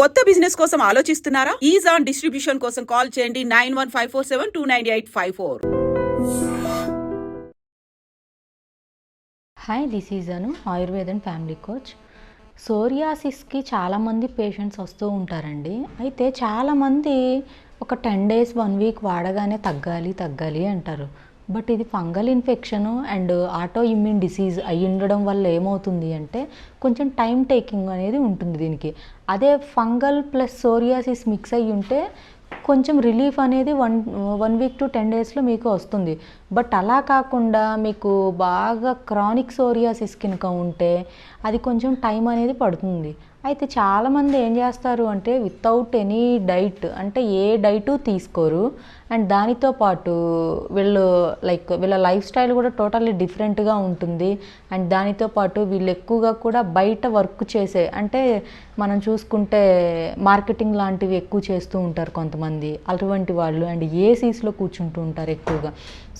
కొత్త బిజినెస్ కోసం ఆలోచిస్తున్నారా? ఈజ్ ఆన్ డిస్ట్రిబ్యూషన్ కోసం కాల్ చేయండి nine one five four seven two nine eight five four. Hi this is Anu Ayurved and family coach సోరియాసిస్కి చాలామంది patients వస్తూ ఉంటారండి. అయితే చాలామంది ఒక టెన్ డేస్ వన్ వీక్ వాడగానే తగ్గాలి తగ్గాలి అంటారు. బట్ ఇది fungal infection and auto immune disease అయి ఉండడం వల్ల ఏమవుతుంది అంటే కొంచెం టైం టేకింగ్ అనేది ఉంటుంది దీనికి. అదే ఫంగల్ ప్లస్ సోరియాసిస్ మిక్స్ అయ్యి ఉంటే కొంచెం రిలీఫ్ అనేది one one week to ten డేస్లో మీకు వస్తుంది. బట్ అలా కాకుండా మీకు బాగా క్రానిక్ సోరియాసిస్ కనుక ఉంటే అది కొంచెం టైం అనేది పడుతుంది. అయితే చాలామంది ఏం చేస్తారు అంటే వితౌట్ ఎనీ డైట్ అంటే ఏ డైటు తీసుకోరు. అండ్ దానితో పాటు వీళ్ళు లైక్ వీళ్ళ లైఫ్ స్టైల్ కూడా టోటల్లీ డిఫరెంట్గా ఉంటుంది. అండ్ దానితో పాటు వీళ్ళు ఎక్కువగా కూడా బయట వర్క్ చేసే అంటే మనం చూసుకుంటే మార్కెటింగ్ లాంటివి ఎక్కువ చేస్తూ ఉంటారు కొంతమంది. అటువంటి వాళ్ళు అండ్ ఏసీస్లో కూర్చుంటూ ఉంటారు ఎక్కువగా.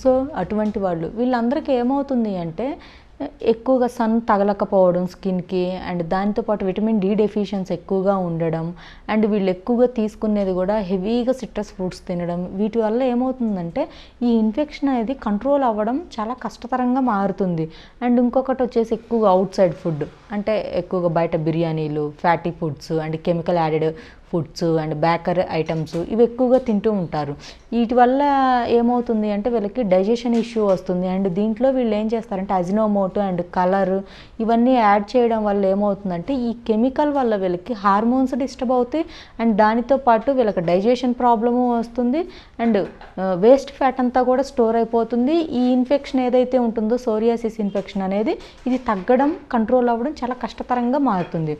సో అటువంటి వాళ్ళు వీళ్ళందరికీ ఏమవుతుంది అంటే ఎక్కువగా సన్ తగలకపోవడం స్కిన్కి అండ్ దాంతోపాటు విటమిన్ డి డెఫిషియన్స్ ఎక్కువగా ఉండడం అండ్ వీళ్ళు ఎక్కువగా తీసుకునేది కూడా హెవీగా సిట్రస్ ఫ్రూట్స్ తినడం. వీటి వల్ల ఏమవుతుందంటే ఈ ఇన్ఫెక్షన్ అనేది కంట్రోల్ అవ్వడం చాలా కష్టతరంగా మారుతుంది. అండ్ ఇంకొకటి వచ్చేసి ఎక్కువగా అవుట్ సైడ్ ఫుడ్ అంటే ఎక్కువగా బయట బిర్యానీలు fatty foods and chemical added foods and baker items ఇవి ఎక్కువగా తింటూ ఉంటారు. వీటి వల్ల ఏమవుతుంది అంటే వీళ్ళకి డైజెషన్ ఇష్యూ వస్తుంది. అండ్ దీంట్లో వీళ్ళు ఏం చేస్తారంటే అజినోమోటో అండ్ కలర్ ఇవన్నీ యాడ్ చేయడం వల్ల ఏమవుతుందంటే ఈ కెమికల్ వల్ల వీళ్ళకి హార్మోన్స్ డిస్టర్బ్ అవుతాయి. అండ్ దానితో పాటు వీళ్ళకి డైజెషన్ ప్రాబ్లము వస్తుంది. అండ్ వేస్ట్ ఫ్యాట్ అంతా కూడా స్టోర్ అయిపోతుంది. ఈ ఇన్ఫెక్షన్ ఏదైతే ఉంటుందో సోరియాసిస్ ఇన్ఫెక్షన్ అనేది ఇది తగ్గడం కంట్రోల్ అవ్వడం చాలా కష్టతరంగా మారుతుంది.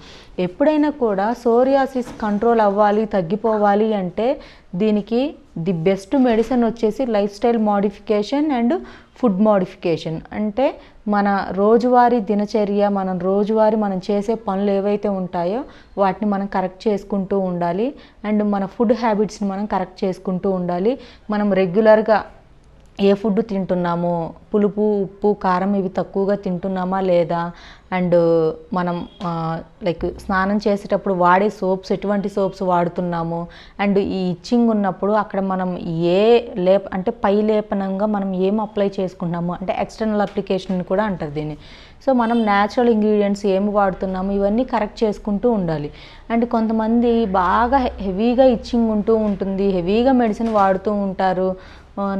ఎప్పుడైనా కూడా సోరియాసిస్ కంట్రోల్ అవ్వాలి తగ్గిపోవాలి అంటే దీనికి ది బెస్ట్ మెడిసిన్ వచ్చేసి lifestyle modification and food modification. అంటే మన రోజువారీ దినచర్య మనం రోజువారీ మనం చేసే పనులు ఏవైతే ఉంటాయో వాటిని మనం కరెక్ట్ చేసుకుంటూ ఉండాలి. అండ్ మన ఫుడ్ హ్యాబిట్స్ని మనం కరెక్ట్ చేసుకుంటూ ఉండాలి. మనం రెగ్యులర్గా ఏ ఫుడ్ తింటున్నామో పులుపు ఉప్పు కారం ఇవి తక్కువగా తింటున్నామా లేదా అండ్ మనం లైక్ స్నానం చేసేటప్పుడు వాడే సోప్స్ ఎటువంటి సోప్స్ వాడుతున్నాము? అండ్ ఈ ఇచ్చింగ్ ఉన్నప్పుడు అక్కడ మనం ఏ లేప అంటే పై లేపనంగా మనం ఏం అప్లై చేసుకుంటున్నాము? అంటే ఎక్స్టర్నల్ అప్లికేషన్ కూడా అంటారు దీన్ని. సో మనం న్యాచురల్ ఇంగ్రీడియంట్స్ ఏమి వాడుతున్నాము ఇవన్నీ కరెక్ట్ చేసుకుంటూ ఉండాలి. అండ్ కొంతమంది బాగా హెవీగా ఇచ్చింగ్ ఉంటూ ఉంటుంది హెవీగా మెడిసిన్ వాడుతూ ఉంటారు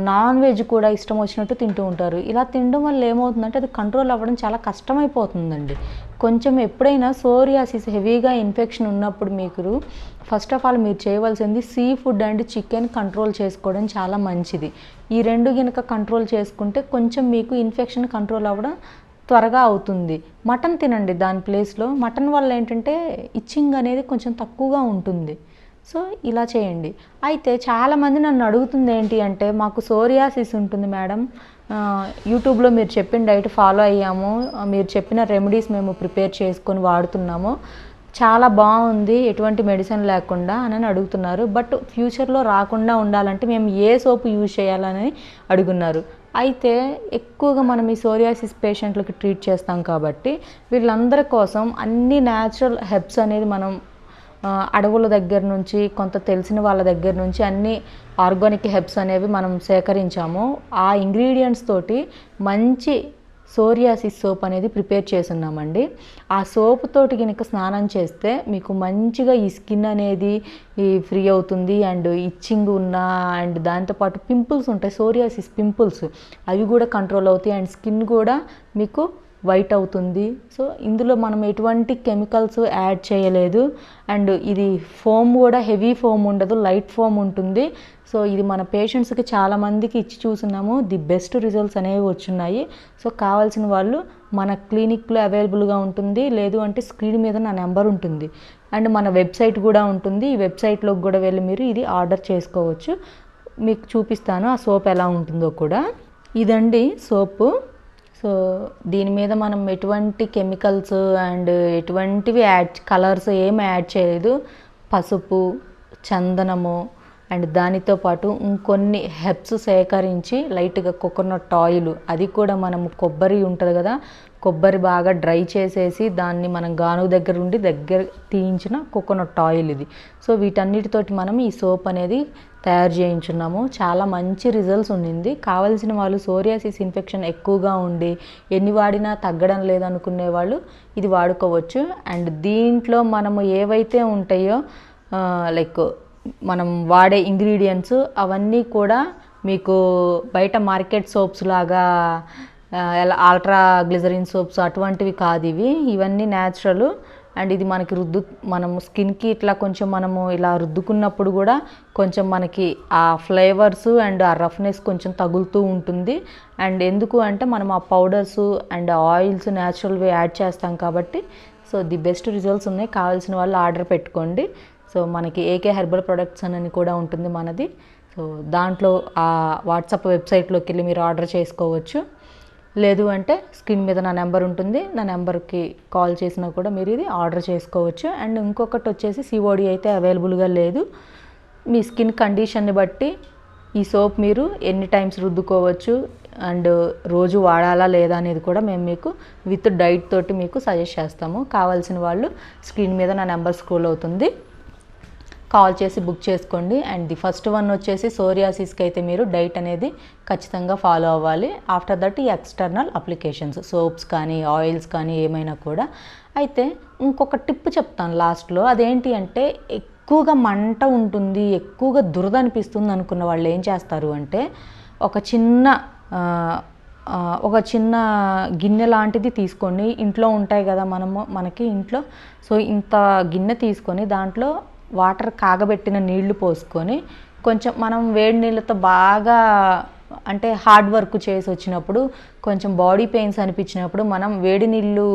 నాన్ వెజ్ కూడా ఇష్టం వచ్చినట్టు తింటూ ఉంటారు. ఇలా తినడం వల్ల ఏమవుతుందంటే అది కంట్రోల్ అవ్వడం చాలా కష్టమైపోతుందండి. కొంచెం ఎప్పుడైనా సోరియాసిస్ హెవీగా ఇన్ఫెక్షన్ ఉన్నప్పుడు మీకు ఫస్ట్ ఆఫ్ ఆల్ మీరు చేయవలసింది seafood and chicken control చేసుకోవడం చాలా మంచిది. ఈ రెండు కనుక కంట్రోల్ చేసుకుంటే కొంచెం మీకు ఇన్ఫెక్షన్ కంట్రోల్ అవ్వడం త్వరగా అవుతుంది. మటన్ తినండి. దాని ప్లేస్లో మటన్ వల్ల ఏంటంటే ఇచ్చింగ్ అనేది కొంచెం తక్కువగా ఉంటుంది. సో ఇలా చేయండి. అయితే చాలామంది నన్ను అడుగుతుంది ఏంటి అంటే మాకు సోరియాసిస్ ఉంటుంది మేడం. యూట్యూబ్లో మీరు చెప్పిన డైట్ ఫాలో అయ్యాము. మీరు చెప్పిన రెమెడీస్ మేము ప్రిపేర్ చేసుకొని వాడుతున్నాము. చాలా బాగుంది. ఎటువంటి మెడిసిన్ లేకుండా అని అడుగుతున్నారు. బట్ ఫ్యూచర్లో రాకుండా ఉండాలంటే మేము ఏ సోపు యూజ్ చేయాలని అడుగున్నారు. అయితే ఎక్కువగా మనం ఈ సోరియాసిస్ పేషెంట్లకి ట్రీట్ చేస్తాం కాబట్టి వీళ్ళందరి కోసం అన్ని న్యాచురల్ హెబ్స్ అనేది మనం అడవుల దగ్గర నుంచి కొంత తెలిసిన వాళ్ళ దగ్గర నుంచి అన్ని ఆర్గానిక్ హెబ్స్ అనేవి మనం సేకరించాము. ఆ ఇంగ్రీడియంట్స్ తోటి మంచి సోరియాసిస్ సోప్ అనేది ప్రిపేర్ చేస్తున్నామండి. ఆ సోప్ తోటి కనుక స్నానం చేస్తే మీకు మంచిగా ఈ స్కిన్ అనేది ఫ్రీ అవుతుంది అండ్ ఇచ్చింగ్ ఉన్న అండ్ దాంతోపాటు పింపుల్స్ ఉంటాయి సోరియాసిస్ పింపుల్స్. అవి కూడా కంట్రోల్ అవుతాయి అండ్ స్కిన్ కూడా మీకు వైట్ అవుతుంది. సో ఇందులో మనం ఎటువంటి కెమికల్స్ యాడ్ చేయలేదు. అండ్ ఇది ఫోమ్ కూడా హెవీ ఫోమ్ ఉండదు లైట్ ఫోమ్ ఉంటుంది. సో ఇది మన పేషెంట్స్కి చాలామందికి ఇచ్చి చూస్తున్నాము. ది బెస్ట్ రిజల్ట్స్ అనేవి వచ్చున్నాయి సో కావాల్సిన వాళ్ళు మన క్లినిక్లో అవైలబుల్గా ఉంటుంది. లేదు అంటే స్క్రీన్ మీద నా నెంబర్ ఉంటుంది. అండ్ మన వెబ్సైట్ కూడా ఉంటుంది. ఈ వెబ్సైట్లోకి కూడా వెళ్ళి మీరు ఇది ఆర్డర్ చేసుకోవచ్చు. మీకు చూపిస్తాను. ఆ సోప్ ఎలా ఉంటుందో కూడా. ఇదండి సోపు. సో దీని మీద మనం ఎటువంటి కెమికల్స్ అండ్ ఎటువంటివి యాడ్ కలర్స్ ఏమి యాడ్ చేయలేదు. పసుపు చందనము అండ్ దానితో పాటు ఇంకొన్ని హెబ్స్ సేకరించి లైట్గా కోకోనట్ ఆయిల్ అది కూడా మనము కొబ్బరి ఉంటుంది కదా కొబ్బరి బాగా డ్రై చేసేసి దాన్ని మనం గానుగ దగ్గర ఉండి దగ్గర తీయించిన కోకోనట్ ఆయిల్ ఇది. సో వీటన్నిటితోటి మనం ఈ సోప్ అనేది తయారు చేయించున్నాము. చాలా మంచి రిజల్ట్స్ ఉండింది. కావాల్సిన వాళ్ళు సోరియాసిస్ ఇన్ఫెక్షన్ ఎక్కువగా ఉండి ఎన్ని వాడినా తగ్గడం లేదనుకునే వాళ్ళు ఇది వాడుకోవచ్చు. అండ్ దీంట్లో మనము ఏవైతే ఉంటాయో లైక్ మనం వాడే ఇంగ్రీడియంట్స్ అవన్నీ కూడా మీకు బయట మార్కెట్ సోప్స్ లాగా ఎలా ఆల్ట్రా గ్లిజరిన్ సోప్స్ అటువంటివి కాదు ఇవి. ఇవన్నీ న్యాచురల్ అండ్ ఇది మనకి రుద్దు మనము స్కిన్కి ఇట్లా కొంచెం మనము ఇలా రుద్దుకున్నప్పుడు కూడా కొంచెం మనకి ఆ ఫ్లేవర్స్ అండ్ ఆ రఫ్నెస్ కొంచెం తగులుతూ ఉంటుంది. అండ్ ఎందుకు అంటే మనం ఆ పౌడర్స్ అండ్ ఆయిల్స్ న్యాచురల్వి యాడ్ చేస్తాం కాబట్టి సో ది బెస్ట్ రిజల్ట్స్ ఉన్నాయి. కావాల్సిన వాళ్ళు ఆర్డర్ పెట్టుకోండి. సో మనకి ఏకే హెర్బల్ ప్రొడక్ట్స్ అని కూడా ఉంటుంది మనది. సో దాంట్లో ఆ వాట్సాప్ వెబ్సైట్లోకి వెళ్ళి మీరు ఆర్డర్ చేసుకోవచ్చు. లేదు అంటే స్క్రీన్ మీద నా నెంబర్ ఉంటుంది. నా నెంబర్కి కాల్ చేసినా కూడా మీరు ఇది ఆర్డర్ చేసుకోవచ్చు. అండ్ ఇంకొకటి వచ్చేసి సిఓడి అయితే అవైలబుల్గా లేదు. మీ స్కిన్ కండిషన్ని బట్టి ఈ సోప్ మీరు ఎన్ని టైమ్స్ రుద్దుకోవచ్చు అండ్ రోజు వాడాలా లేదా అనేది కూడా మేము మీకు విత్ డైట్ తోటి మీకు సజెస్ట్ చేస్తాము. కావాల్సిన వాళ్ళు స్క్రీన్ మీద నా నెంబర్ స్క్రోల్ అవుతుంది. కాల్ చేసి బుక్ చేసుకోండి. అండ్ ది ఫస్ట్ వన్ వచ్చేసి సోరియాసిస్కి అయితే మీరు డైట్ అనేది ఖచ్చితంగా ఫాలో అవ్వాలి. ఆఫ్టర్ దట్ ఈ ఎక్స్టర్నల్ అప్లికేషన్స్ సోప్స్ కానీ ఆయిల్స్ కానీ ఏమైనా కూడా. అయితే ఇంకొక టిప్ చెప్తాను లాస్ట్లో. అదేంటి అంటే ఎక్కువగా మంట ఉంటుంది ఎక్కువగా దురద అనిపిస్తుంది అనుకున్న వాళ్ళు ఏం చేస్తారు అంటే ఒక చిన్న ఒక చిన్న గిన్నె లాంటిది తీసుకొని ఇంట్లో ఉంటాయి కదా మనము మనకి ఇంట్లో. సో ఇంత గిన్నె తీసుకొని దాంట్లో వాటర్ కాగబెట్టిన నీళ్ళు పోసుకొని కొంచెం మనం వేడి నీళ్ళతో బాగా అంటే హార్డ్ వర్క్ చేసి వచ్చినప్పుడు కొంచెం బాడీ పెయిన్స్ అనిపించినప్పుడు మనం వేడి నీళ్ళు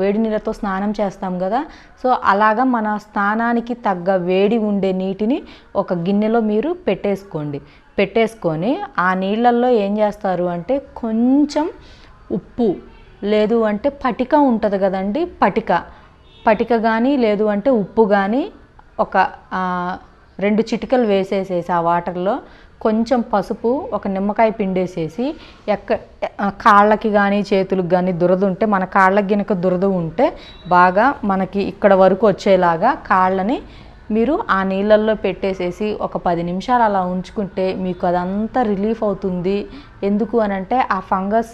వేడి నీళ్ళతో స్నానం చేస్తాం కదా. సో అలాగా మన స్నానానికి తగ్గ వేడి ఉండే నీటిని ఒక గిన్నెలో మీరు పెట్టేసుకోండి. పెట్టేసుకొని ఆ నీళ్ళల్లో ఏం చేస్తారు అంటే కొంచెం ఉప్పు లేదు అంటే పటిక ఉంటుంది కదండి పటిక. పటిక కానీ లేదు అంటే ఉప్పు కానీ ఒక రెండు చిటికలు వేసేసేసి ఆ వాటర్లో కొంచెం పసుపు ఒక నిమ్మకాయ పిండేసేసి ఎక్క కాళ్ళకి కానీ చేతులకు కానీ దురద ఉంటే మన కాళ్ళకి గనుక దురద ఉంటే బాగా మనకి ఇక్కడ వరకు వచ్చేలాగా కాళ్ళని మీరు ఆ నీళ్ళల్లో పెట్టేసేసి ఒక పది నిమిషాలు అలా ఉంచుకుంటే మీకు అదంతా రిలీఫ్ అవుతుంది. ఎందుకు అని అంటే ఆ ఫంగస్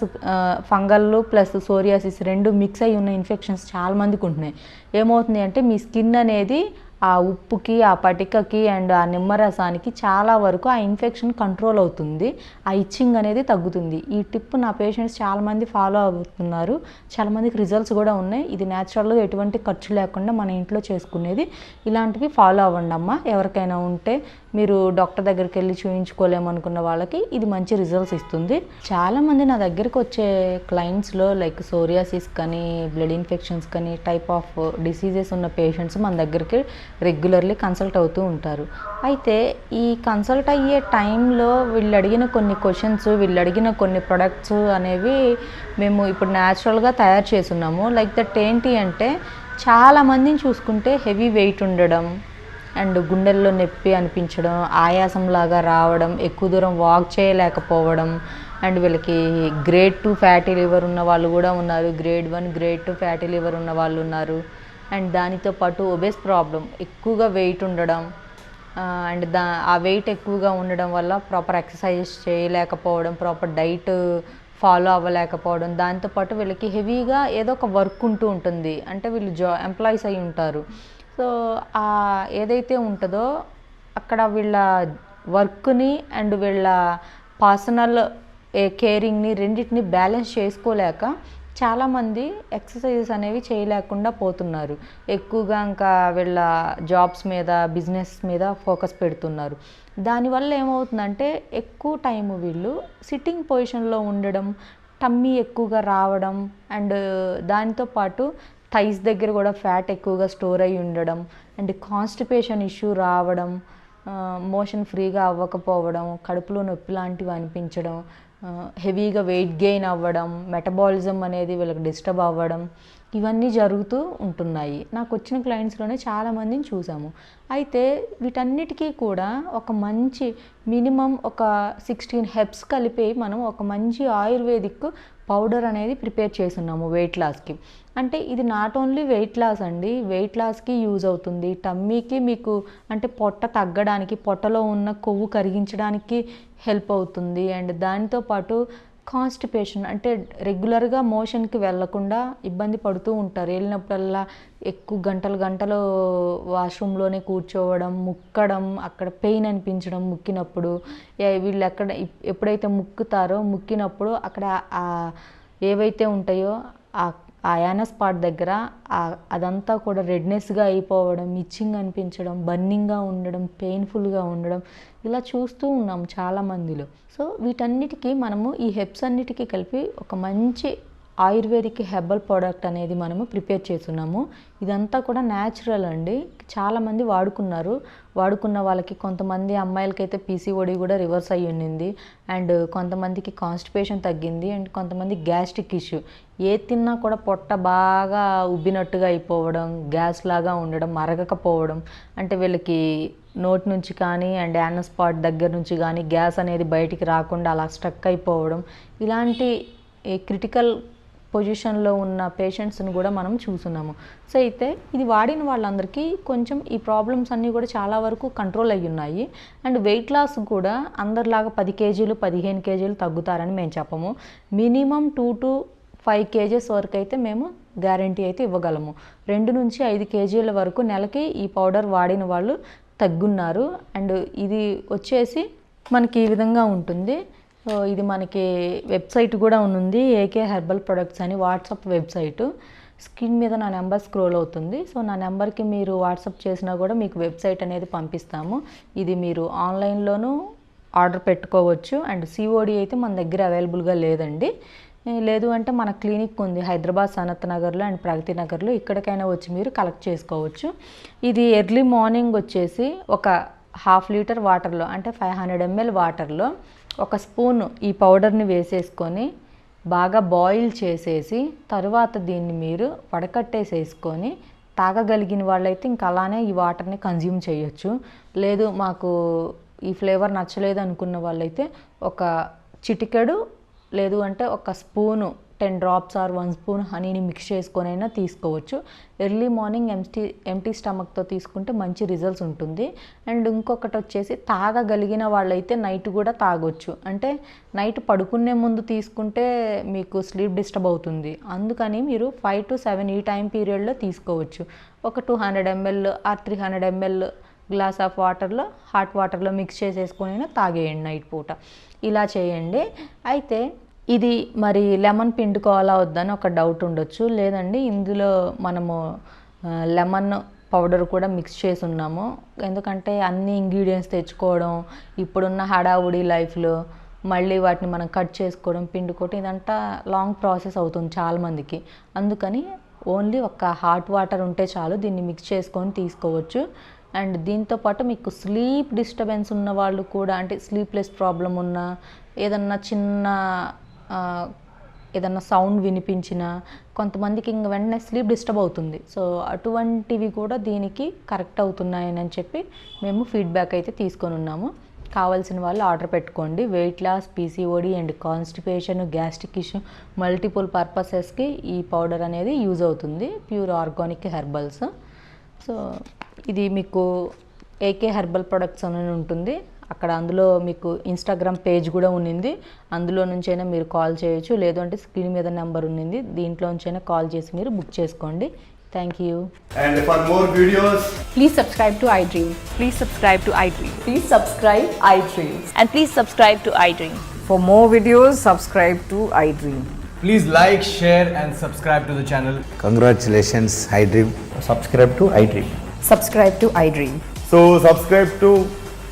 ఫంగల్ ప్లస్ సోరియాసిస్ రెండు మిక్స్ అయి ఉన్న ఇన్ఫెక్షన్స్ చాలా మందికి ఉంటున్నాయి. ఏమవుతుంది అంటే మీ స్కిన్ అనేది ఆ ఉప్పుకి ఆ పటికకి అండ్ ఆ నిమ్మరసానికి చాలా వరకు ఆ ఇన్ఫెక్షన్ కంట్రోల్ అవుతుంది. ఆ ఇచ్చింగ్ అనేది తగ్గుతుంది. ఈ టిప్ నా పేషెంట్స్ చాలామంది ఫాలో అవుతున్నారు. చాలామందికి రిజల్ట్స్ కూడా ఉన్నాయి. ఇది న్యాచురల్గా ఎటువంటి ఖర్చు లేకుండా మన ఇంట్లో చేసుకునేది. ఇలాంటివి ఫాలో అవ్వండి అమ్మ ఎవరికైనా ఉంటే మీరు డాక్టర్ దగ్గరికి వెళ్ళి చూయించుకోలేమనుకున్న వాళ్ళకి ఇది మంచి రిజల్ట్స్ ఇస్తుంది. చాలామంది నా దగ్గరికి వచ్చే క్లయింట్స్లో లైక్ సోరియాసిస్ కానీ బ్లడ్ ఇన్ఫెక్షన్స్ కానీ టైప్ ఆఫ్ డిసీజెస్ ఉన్న పేషెంట్స్ మన దగ్గరికి రెగ్యులర్లీ కన్సల్ట్ అవుతూ ఉంటారు. అయితే ఈ కన్సల్ట్ అయ్యే టైంలో వీళ్ళు అడిగిన కొన్ని క్వశ్చన్స్ వీళ్ళు అడిగిన కొన్ని ప్రొడక్ట్స్ అనేవి మేము ఇప్పుడు న్యాచురల్గా తయారు చేస్తున్నాము. లైక్ దట్ ఏంటి అంటే చాలామందిని చూసుకుంటే హెవీ వెయిట్ ఉండడం అండ్ గుండెల్లో నొప్పి అనిపించడం ఆయాసంలాగా రావడం ఎక్కువ దూరం వాక్ చేయలేకపోవడం అండ్ వీళ్ళకి గ్రేడ్ టూ ఫ్యాటీ లివర్ ఉన్న వాళ్ళు కూడా ఉన్నారు. Grade one grade two fatty liver ఉన్న వాళ్ళు ఉన్నారు. అండ్ దానితో పాటు ఒబేస్ ప్రాబ్లం ఎక్కువగా వెయిట్ ఉండడం అండ్ దా ఆ వెయిట్ ఎక్కువగా ఉండడం వల్ల ప్రాపర్ ఎక్సర్సైజ్ చేయలేకపోవడం ప్రాపర్ డైట్ ఫాలో అవ్వలేకపోవడం దాంతోపాటు వీళ్ళకి హెవీగా ఏదో ఒక వర్క్ ఉంటూ ఉంటుంది. అంటే వీళ్ళు జా ఎంప్లాయీస్ అయి ఉంటారు. సో ఏదైతే ఉంటుందో అక్కడ వీళ్ళ వర్క్ని అండ్ వీళ్ళ పర్సనల్ కేరింగ్ని రెండింటిని బ్యాలెన్స్ చేసుకోలేక చాలామంది ఎక్సర్సైజెస్ అనేవి చేయలేకుండా పోతున్నారు. ఎక్కువగా ఇంకా వీళ్ళ జాబ్స్ మీద బిజినెస్ మీద ఫోకస్ పెడుతున్నారు. దానివల్ల ఏమవుతుందంటే ఎక్కువ టైం వీళ్ళు సిట్టింగ్ పొజిషన్లో ఉండడం టమ్మీ ఎక్కువగా రావడం అండ్ దానితో పాటు థైస్ దగ్గర కూడా ఫ్యాట్ ఎక్కువగా స్టోర్ అయి ఉండడం అండ్ కాన్స్టిపేషన్ ఇష్యూ రావడం మోషన్ ఫ్రీగా అవ్వకపోవడం కడుపులో నొప్పి లాంటివి అనిపించడం హెవీగా వెయిట్ గెయిన్ అవ్వడం మెటబాలిజం అనేది వీళ్ళకి డిస్టర్బ్ అవ్వడం ఇవన్నీ జరుగుతూ ఉంటున్నాయి. నాకు వచ్చిన క్లయింట్స్లోనే చాలామందిని చూసాము. అయితే వీటన్నిటికీ కూడా ఒక మంచి మినిమం ఒక సిక్స్టీన్ హెబ్స్ కలిపి మనం ఒక మంచి ఆయుర్వేదిక్ పౌడర్ అనేది ప్రిపేర్ చేస్తున్నాము వెయిట్ లాస్కి అంటే ఇది నాట్ ఓన్లీ వెయిట్ లాస్ అండి వెయిట్ లాస్కి యూజ్ అవుతుంది. టమ్మీకి మీకు అంటే పొట్ట తగ్గడానికి పొట్టలో ఉన్న కొవ్వు కరిగించడానికి హెల్ప్ అవుతుంది. అండ్ దానితో పాటు కాన్స్టిపేషన్ అంటే రెగ్యులర్గా మోషన్కి వెళ్ళకుండా ఇబ్బంది పడుతూ ఉంటారు. వెళ్ళినప్పుడల్లా ఎక్కువ గంటలు గంటలు వాష్రూమ్లోనే కూర్చోవడం ముక్కడం అక్కడ పెయిన్ అనిపించడం ముక్కినప్పుడు వీళ్ళు ఎక్కడ ఎప్పుడైతే ముక్కుతారో ముక్కినప్పుడు అక్కడ ఏవైతే ఉంటాయో ఆ ఆ దగ్గర అదంతా కూడా రెడ్నెస్గా అయిపోవడం ఇచ్చింగ్ అనిపించడం బర్నింగ్గా ఉండడం పెయిన్ఫుల్గా ఉండడం ఇలా చూస్తూ ఉన్నాం చాలా మందిలో. సో వీటన్నిటికీ మనము ఈ హెబ్స్ అన్నిటికీ కలిపి ఒక మంచి ఆయుర్వేదిక్ హెర్బల్ ప్రోడక్ట్ అనేది మనము ప్రిపేర్ చేస్తున్నాము. ఇదంతా కూడా న్యాచురల్ అండి. చాలామంది వాడుకున్నారు. వాడుకున్న వాళ్ళకి కొంతమంది అమ్మాయిలకైతే పీసీఓడి కూడా రివర్స్ అయ్యి ఉండింది. అండ్ కొంతమందికి కాన్స్టిపేషన్ తగ్గింది. అండ్ కొంతమంది గ్యాస్ట్రిక్ ఇష్యూ. ఏ తిన్నా కూడా పొట్ట బాగా ఉబ్బినట్టుగా అయిపోవడం గ్యాస్ లాగా ఉండడం అరగకపోవడం అంటే వీళ్ళకి నోటి నుంచి కానీ అండ్ యానస్ స్పాట్ దగ్గర నుంచి కానీ గ్యాస్ అనేది బయటికి రాకుండా అలా స్టక్ అయిపోవడం. ఇలాంటి క్రిటికల్ పొజిషన్లో ఉన్న పేషెంట్స్ని కూడా మనం చూస్తున్నాము. సో అయితే ఇది వాడిన వాళ్ళందరికీ కొంచెం ఈ ప్రాబ్లమ్స్ అన్నీ కూడా చాలా వరకు కంట్రోల్ అయ్యి ఉన్నాయి. అండ్ వెయిట్ లాస్ కూడా అందరిలాగా పది కేజీలు పదిహేను కేజీలు తగ్గుతారని మేము చెప్పము. Minimum two to five KGs వరకు అయితే మేము గ్యారంటీ అయితే ఇవ్వగలము. రెండు నుంచి ఐదు కేజీల వరకు నెలకి ఈ పౌడర్ వాడిన వాళ్ళు తగ్గున్నారు. అండ్ ఇది వచ్చేసి మనకి ఈ విధంగా ఉంటుంది. ఇది మనకి వెబ్సైట్ కూడా ఉంది ఏకే హెర్బల్ ప్రొడక్ట్స్ అని వాట్సాప్ వెబ్సైట్. స్క్రీన్ మీద నా నెంబర్ స్క్రోల్ అవుతుంది. సో నా నెంబర్కి మీరు వాట్సాప్ చేసినా కూడా మీకు వెబ్సైట్ అనేది పంపిస్తాము. ఇది మీరు ఆన్లైన్లోనూ ఆర్డర్ పెట్టుకోవచ్చు. అండ్ సిఓడి అయితే మన దగ్గర అవైలబుల్గా లేదండి. లేదు అంటే మన క్లినిక్ ఉంది హైదరాబాద్ సనత్ నగర్లో అండ్ ప్రగతి నగర్లో. ఇక్కడికైనా వచ్చి మీరు కలెక్ట్ చేసుకోవచ్చు. ఇది ఎర్లీ మార్నింగ్ వచ్చేసి ఒక హాఫ్ లీటర్ వాటర్లో అంటే ఫైవ్ హండ్రెడ్ ఎంఎల్ వాటర్లో. ఒక స్పూన్ ఈ పౌడర్ని వేసేసుకొని బాగా బాయిల్ చేసేసి తరువాత దీన్ని మీరు వడకట్టేసేసుకొని తాగగలిగిన వాళ్ళైతే ఇంకా అలానే ఈ వాటర్ని కన్జ్యూమ్ చేయొచ్చు. లేదు మాకు ఈ ఫ్లేవర్ నచ్చలేదు అనుకున్న వాళ్ళైతే ఒక చిటికెడు లేదు అంటే ఒక spoon ten drops or one spoon హనీని mix చేసుకొని అయినా తీసుకోవచ్చు ఎర్లీ మార్నింగ్ ఎంటీ ఎంటీ స్టమక్తో తీసుకుంటే మంచి రిజల్ట్స్ ఉంటుంది. అండ్ ఇంకొకటి వచ్చేసి తాగగలిగిన వాళ్ళైతే నైట్ కూడా తాగొచ్చు. అంటే నైట్ పడుకునే ముందు తీసుకుంటే మీకు స్లీప్ డిస్టర్బ్ అవుతుంది. అందుకని మీరు ఫైవ్ టు సెవెన్ ఈ టైం పీరియడ్లో తీసుకోవచ్చు. ఒక two hundred ml or three hundred ml glass of వాటర్లో హాట్ వాటర్లో మిక్స్ చేసేసుకొని అయినా తాగేయండి నైట్ పూట. ఇలా చేయండి. అయితే ఇది మరి లెమన్ పిండుకోవాలా వద్దని ఒక డౌట్ ఉండొచ్చు. లేదండి ఇందులో మనము లెమన్ పౌడర్ కూడా మిక్స్ చేసి ఉన్నాము. ఎందుకంటే అన్ని ఇంగ్రీడియంట్స్ తెచ్చుకోవడం ఇప్పుడున్న హడావుడి లైఫ్లో మళ్ళీ వాటిని మనం కట్ చేసుకోవడం పిండుకోవడం ఇదంతా లాంగ్ ప్రాసెస్ అవుతుంది చాలామందికి అందుకని ఓన్లీ ఒక హాట్ వాటర్ ఉంటే చాలు దీన్ని మిక్స్ చేసుకొని తీసుకోవచ్చు. అండ్ దీంతో పాటు మీకు స్లీప్ డిస్టర్బెన్స్ ఉన్న వాళ్ళు కూడా అంటే స్లీప్లెస్ ప్రాబ్లం ఉన్న ఏదన్నా చిన్న ఏదన్నా సౌండ్ వినిపించినా కొంతమందికి ఇంక వెంటనే స్లీప్ డిస్టర్బ్ అవుతుంది. సో అటువంటివి కూడా దీనికి కరెక్ట్ అవుతున్నాయని చెప్పి మేము ఫీడ్బ్యాక్ అయితే తీసుకొని ఉన్నాము. కావాల్సిన వాళ్ళు ఆర్డర్ పెట్టుకోండి. Weight loss PCOD and constipation gastric issue multiple పర్పసెస్కి ఈ పౌడర్ అనేది యూజ్ అవుతుంది. Pure organic herbals. సో ఇది మీకు ఏకే హెర్బల్ ప్రొడక్ట్స్ అని ఉంటుంది. అక్కడ అందులో మీకు ఇన్స్టాగ్రామ్ పేజ్ కూడా ఉండింది అందులో నుంచైనా మీరు కాల్ చేయొచ్చు. లేదంటే స్క్రీన్ మీద నెంబర్ ఉండింది దీంట్లో నుంచైనా కాల్ చేసి మీరు బుక్ చేసుకోండి. Thank you and for more videos please subscribe to iDream please subscribe to iDream please subscribe iDream and please subscribe to iDream for more videos subscribe to iDream please like share and subscribe to the channel congratulations iDream subscribe to iDream subscribe to iDream so subscribe to